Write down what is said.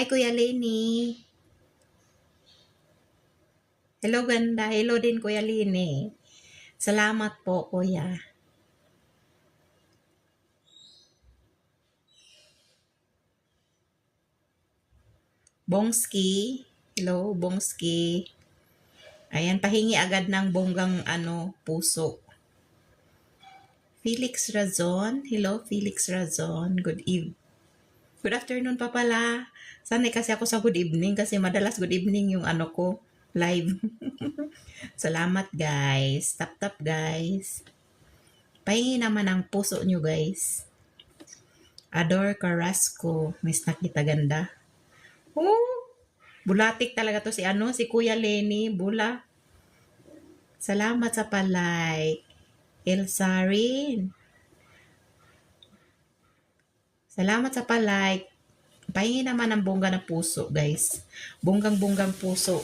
Hi, Kuya Lenny. Hello, ganda. Hello din, Kuya Lenny. Salamat po, Kuya. Bongski. Hello, Bongski. Ayan, pahingi agad ng bonggang ano, puso. Felix Razon. Hello, Felix Razon. Good eve. Good afternoon pa pala. Sanay kasi ako sa good evening kasi madalas good evening yung ano ko, live. Salamat guys. Tap tap guys. Pahingi naman ang puso nyo guys. Adore Carrasco. Miss nakita ganda. Oh, bulatik talaga to si ano, si Kuya Lenny. Bula. Salamat sa palike. Elsa rin. Salamat sa palike. Pahingi naman ng bongga na puso, guys. Bonggang-bonggang puso.